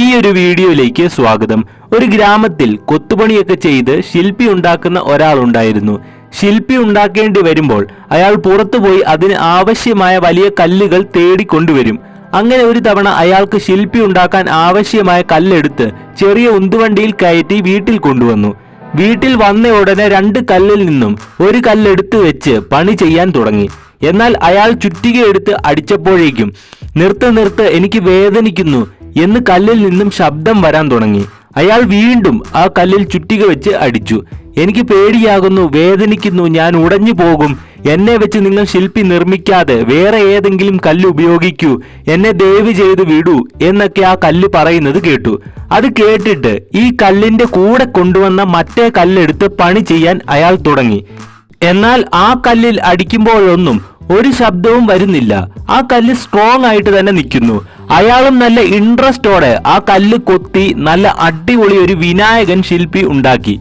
ഈ ഒരു വീഡിയോയിലേക്ക് സ്വാഗതം. ഒരു ഗ്രാമത്തിൽ കൊത്തുപണിയൊക്കെ ചെയ്ത് ശില്പി ഉണ്ടാക്കുന്ന ഒരാളുണ്ടായിരുന്നു. ശില്പി ഉണ്ടാക്കേണ്ടി വരുമ്പോൾ അയാൾ പുറത്തുപോയി അതിന് ആവശ്യമായ വലിയ കല്ലുകൾ തേടിക്കൊണ്ടുവരും. അങ്ങനെ ഒരു തവണ അയാൾക്ക് ശില്പി ഉണ്ടാക്കാൻ ആവശ്യമായ കല്ലെടുത്ത് ചെറിയ ഉന്തുവണ്ടിയിൽ കയറ്റി വീട്ടിൽ കൊണ്ടുവന്നു. വീട്ടിൽ വന്ന ഉടനെ രണ്ട് കല്ലിൽ നിന്നും ഒരു കല്ലെടുത്ത് വെച്ച് പണി ചെയ്യാൻ തുടങ്ങി. എന്നാൽ അയാൾ ചുറ്റികയെടുത്ത് അടിച്ചപ്പോഴേക്കും നിർത്ത് നിർത്ത് എനിക്ക് വേദനിക്കുന്നു. എന്ന് കല്ലിൽ നിന്നും ശബ്ദം വരാൻ തുടങ്ങി. അയാൾ വീണ്ടും ആ കല്ലിൽ ചുറ്റിക വെച്ച് അടിച്ചു. എനിക്ക് പേടിയാകുന്നു വേദനിക്കുന്നു ഞാൻ ഉടഞ്ഞു പോകും. എന്നെ വെച്ച് നിങ്ങൾ ശില്പി നിർമ്മിക്കാതെ വേറെ ഏതെങ്കിലും കല്ല് ഉപയോഗിക്കൂ. എന്നെ ദയവ് ചെയ്ത് വിടൂ എന്നൊക്കെ ആ കല്ല് പറയുന്നത് കേട്ടു. അത് കേട്ടിട്ട് ഈ കല്ലിന്റെ കൂടെ കൊണ്ടുവന്ന മറ്റേ കല്ലെടുത്ത് പണി ചെയ്യാൻ അയാൾ തുടങ്ങി. എന്നാൽ ആ കല്ലിൽ അടിക്കുമ്പോഴൊന്നും ഒരു ശബ്ദവും വരുന്നില്ല. ആ കല്ല് സ്ട്രോങ് ആയിട്ട് തന്നെ നിൽക്കുന്നു. അയാളും നല്ല ഇൻട്രസ്റ്റോടെ ആ കല്ല് കൊത്തി നല്ല അടിപൊളി ഒരു വിനായകൻ ശില്പി ഉണ്ടാക്കി.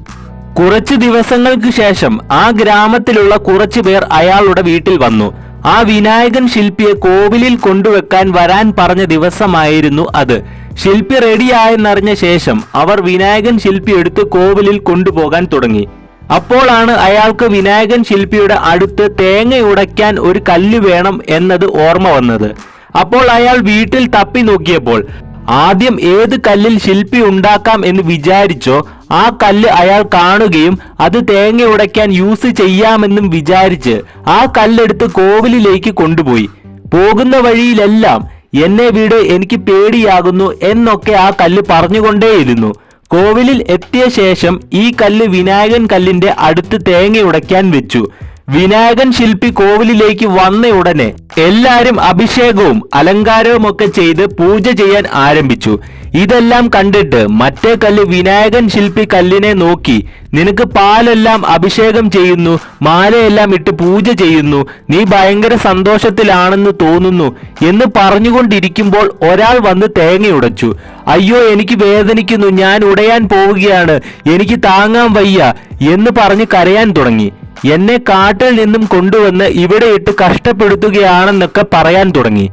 കുറച്ച് ദിവസങ്ങൾക്ക് ശേഷം ആ ഗ്രാമത്തിലുള്ള കുറച്ചു പേർ അയാളുടെ വീട്ടിൽ വന്നു. ആ വിനായകൻ ശില്പിയെ കോവിലിൽ കൊണ്ടുവെക്കാൻ വരാൻ പറഞ്ഞ ദിവസമായിരുന്നു അത്. ശില്പി റെഡിയായെന്നറിഞ്ഞ ശേഷം അവർ വിനായകൻ ശില്പി എടുത്ത് കോവിലിൽ കൊണ്ടുപോകാൻ തുടങ്ങി. അപ്പോഴാണ് അയാൾക്ക് വിനായകൻ ശില്പിയുടെ അടുത്ത് തേങ്ങ ഉടയ്ക്കാൻ ഒരു കല്ല് വേണം എന്നത് ഓർമ്മ വന്നത്. അപ്പോൾ അയാൾ വീട്ടിൽ തപ്പി നോക്കിയപ്പോൾ ആദ്യം ഏത് കല്ലിൽ ശില്പി ഉണ്ടാക്കാം എന്ന് വിചാരിച്ചോ ആ കല്ല് അയാൾ കാണുകയും അത് തേങ്ങ ഉടയ്ക്കാൻ യൂസ് ചെയ്യാമെന്നും വിചാരിച്ച് ആ കല്ലെടുത്ത് കോവിലിലേക്ക് കൊണ്ടുപോയി. പോകുന്ന വഴിയിലെല്ലാം എന്നെ വീട് എനിക്ക് പേടിയാകുന്നു എന്നൊക്കെ ആ കല്ല് പറഞ്ഞുകൊണ്ടേയിരുന്നു. കോവിലിൽ എത്തിയ ശേഷം ഈ കല്ല് വിനായകൻ കല്ലിന്റെ അടുത്ത് തേങ്ങ ഉടയ്ക്കാൻ വെച്ചു. വിനായകൻ ശില്പി കോവിലിലേക്ക് വന്ന ഉടനെ എല്ലാരും അഭിഷേകവും അലങ്കാരവും ഒക്കെ ചെയ്ത് പൂജ ചെയ്യാൻ ആരംഭിച്ചു. ഇതെല്ലാം കണ്ടിട്ട് മറ്റേ കല്ല് വിനായകൻ ശില്പി കല്ലിനെ നോക്കി നിനക്ക് പാലെല്ലാം അഭിഷേകം ചെയ്യുന്നു മാലയെല്ലാം ഇട്ട് പൂജ ചെയ്യുന്നു നീ ഭയങ്കര സന്തോഷത്തിലാണെന്ന് തോന്നുന്നു എന്ന് പറഞ്ഞുകൊണ്ടിരിക്കുമ്പോൾ ഒരാൾ വന്ന് തേങ്ങയുടച്ചു അയ്യോ എനിക്ക് വേദനിക്കുന്നു ഞാൻ ഉടയാൻ പോവുകയാണ് എനിക്ക് താങ്ങാൻ വയ്യ എന്ന് പറഞ്ഞ് കരയാൻ തുടങ്ങി. എന്നെ കാട്ടിൽ നിന്നും കൊണ്ടുവന്ന് ഇവിടെ ഇട്ട് കഷ്ടപ്പെടുത്തുകയാണെന്നൊക്കെ പറയാൻ തുടങ്ങി.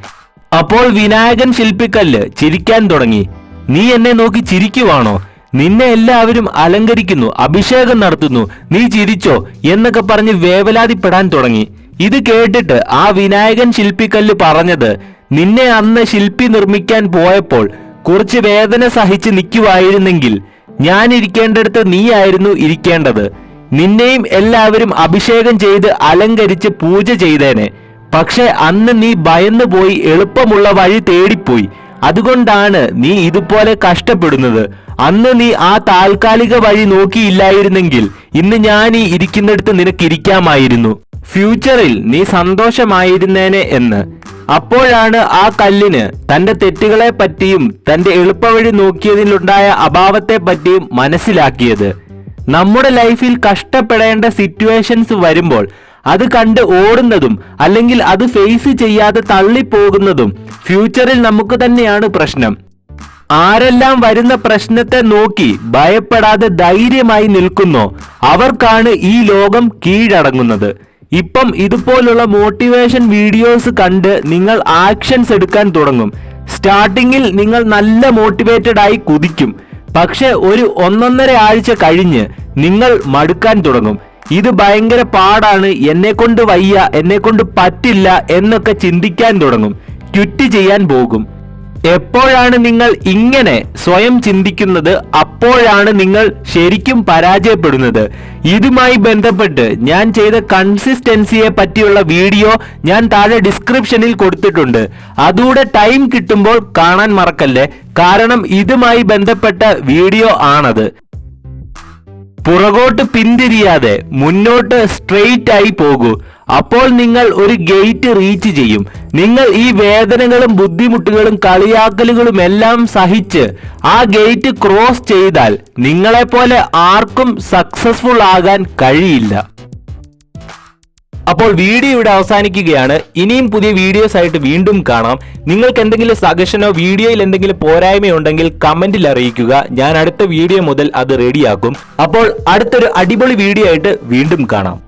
അപ്പോൾ വിനായകൻ ശില്പിക്കല്ല് ചിരിക്കാൻ തുടങ്ങി. നീ എന്നെ നോക്കി ചിരിക്കുവാണോ? നിന്നെ എല്ലാവരും അലങ്കരിക്കുന്നു അഭിഷേകം നടത്തുന്നു. നീ ചിരിച്ചോ? എന്നൊക്കെ പറഞ്ഞ് വേവലാതിപ്പെടാൻ തുടങ്ങി. ഇത് കേട്ടിട്ട് ആ വിനായകൻ ശില്പിക്കല്ല് പറഞ്ഞത് നിന്നെ അന്ന് ശില്പി നിർമ്മിക്കാൻ പോയപ്പോൾ കുറച്ച് വേദന സഹിച്ച് നിൽക്കുവായിരുന്നെങ്കിൽ ഞാൻ ഇരിക്കേണ്ടടുത്ത് നീയായിരുന്നു ഇരിക്കേണ്ടത്. നിന്നെയും എല്ലാവരും അഭിഷേകം ചെയ്ത് അലങ്കരിച്ച് പൂജ ചെയ്തേനെ. പക്ഷെ അന്ന് നീ ഭയന്നു പോയി എളുപ്പമുള്ള വഴി തേടിപ്പോയി. അതുകൊണ്ടാണ് നീ ഇതുപോലെ കഷ്ടപ്പെടുന്നത്. അന്ന് നീ ആ താൽക്കാലിക വഴി നോക്കിയില്ലായിരുന്നെങ്കിൽ ഇന്ന് ഞാൻ ഈ ഇരിക്കുന്നിടത്ത് നിനക്ക് ഇരിക്കാമായിരുന്നു. ഫ്യൂച്ചറിൽ നീ സന്തോഷമായിരുന്നേനെ എന്ന്. അപ്പോഴാണ് ആ കല്ലിന് തന്റെ തെറ്റുകളെ പറ്റിയും തന്റെ എളുപ്പവഴി നോക്കിയതിലുണ്ടായ അഭാവത്തെ പറ്റിയും മനസ്സിലാക്കിയത്. നമ്മുടെ ലൈഫിൽ കഷ്ടപ്പെടേണ്ട സിറ്റുവേഷൻസ് വരുമ്പോൾ അത് കണ്ട് ഓടുന്നതും അല്ലെങ്കിൽ അത് ഫേസ് ചെയ്യാതെ തള്ളിപ്പോകുന്നതും ഫ്യൂച്ചറിൽ നമുക്ക് തന്നെയാണ് പ്രശ്നം. ആരെല്ലാം വരുന്ന പ്രശ്നത്തെ നോക്കി ഭയപ്പെടാതെ ധൈര്യമായി നിൽക്കുന്നോ അവർക്കാണ് ഈ ലോകം കീഴടങ്ങുന്നത്. ഇപ്പം ഇതുപോലുള്ള മോട്ടിവേഷൻ വീഡിയോസ് കണ്ട് നിങ്ങൾ ആക്ഷൻസ് എടുക്കാൻ തുടങ്ങും. സ്റ്റാർട്ടിങ്ങിൽ നിങ്ങൾ നല്ല മോട്ടിവേറ്റഡ് ആയി കുതിക്കും. പക്ഷെ ഒരു ഒന്നൊന്നര ആഴ്ച കഴിഞ്ഞ് നിങ്ങൾ മടുക്കാൻ തുടങ്ങും. ഇത് ഭയങ്കര പാടാണ് എന്നെ കൊണ്ട് വയ്യ എന്നെ കൊണ്ട് പറ്റില്ല എന്നൊക്കെ ചിന്തിക്കാൻ തുടങ്ങും. ക്വിറ്റ് ചെയ്യാൻ പോകും. എപ്പോഴാണ് നിങ്ങൾ ഇങ്ങനെ സ്വയം ചിന്തിക്കുന്നത്? അപ്പോഴാണ് നിങ്ങൾ ശരിക്കും പരാജയപ്പെടുന്നത്. ഇതുമായി ബന്ധപ്പെട്ട് ഞാൻ ചെയ്ത കൺസിസ്റ്റൻസിയെ പറ്റിയുള്ള വീഡിയോ ഞാൻ താഴെ ഡിസ്ക്രിപ്ഷനിൽ കൊടുത്തിട്ടുണ്ട്. അതുകൂടെ ടൈം കിട്ടുമ്പോൾ കാണാൻ മറക്കല്ലേ? കാരണം ഇതുമായി ബന്ധപ്പെട്ട വീഡിയോ ആണത്. പുറകോട്ട് പിന്തിരിയാതെ മുന്നോട്ട് സ്ട്രെയിറ്റ് ആയി പോകൂ. അപ്പോൾ നിങ്ങൾ ഒരു ഗേറ്റ് റീച്ച് ചെയ്യും. നിങ്ങൾ ഈ വേദനകളും ബുദ്ധിമുട്ടുകളും കളിയാക്കലുകളും എല്ലാം സഹിച്ച് ആ ഗേറ്റ് ക്രോസ് ചെയ്താൽ നിങ്ങളെപ്പോലെ ആർക്കും സക്സസ്ഫുൾ ആകാൻ കഴിയില്ല. അപ്പോൾ വീഡിയോ ഇവിടെ അവസാനിക്കുകയാണ്. ഇനിയും പുതിയ വീഡിയോസ് ആയിട്ട് വീണ്ടും കാണാം. നിങ്ങൾക്ക് എന്തെങ്കിലും സജഷനോ വീഡിയോയിൽ എന്തെങ്കിലും പോരായ്മയുണ്ടെങ്കിൽ കമന്റിൽ അറിയിക്കുക. ഞാൻ അടുത്ത വീഡിയോ മുതൽ അത് റെഡിയാക്കും അപ്പോൾ അടുത്തൊരു അടിപൊളി വീഡിയോ ആയിട്ട് വീണ്ടും കാണാം.